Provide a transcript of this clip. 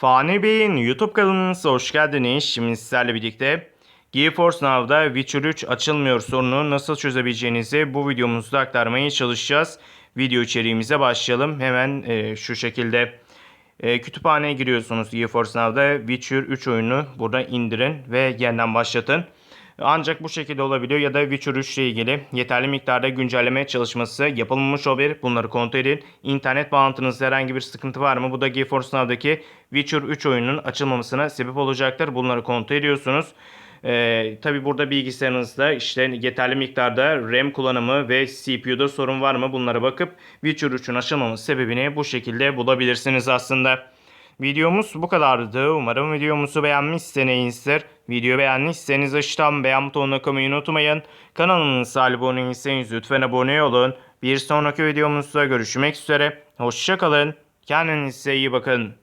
Fani Bey'in YouTube kanalınıza hoş geldiniz. Şimdi sizlerle birlikte GeForce Now'da Witcher 3 açılmıyor sorununu nasıl çözebileceğinizi bu videomuzda aktarmaya çalışacağız. Video içeriğimize başlayalım. Hemen e, şu şekilde e, kütüphaneye giriyorsunuz GeForce Now'da Witcher 3 oyunu burada indirin ve yeniden başlatın. Ancak bu şekilde olabiliyor ya da Witcher 3 ile ilgili yeterli miktarda güncelleme çalışması yapılmamış olabilir. Bunları kontrol edin. İnternet bağlantınızda herhangi bir sıkıntı var mı? Bu da GeForce Now'daki Witcher 3 oyununun açılmamasına sebep olacaktır. Bunları kontrol ediyorsunuz. Ee, Tabi burada bilgisayarınızda işte yeterli miktarda RAM kullanımı ve CPU'da sorun var mı? Bunlara bakıp Witcher 3'ün açılmaması sebebini bu şekilde bulabilirsiniz aslında. Videomuz bu kadardı. Umarım videomuzu beğenmişsinizdir. Video beğendiyseniz aşağıdan beğen butonuna koymayı unutmayın. Kanalımıza abone değilseniz lütfen abone olun. Bir sonraki videomuzda görüşmek üzere. Hoşçakalın. Kendinize iyi bakın.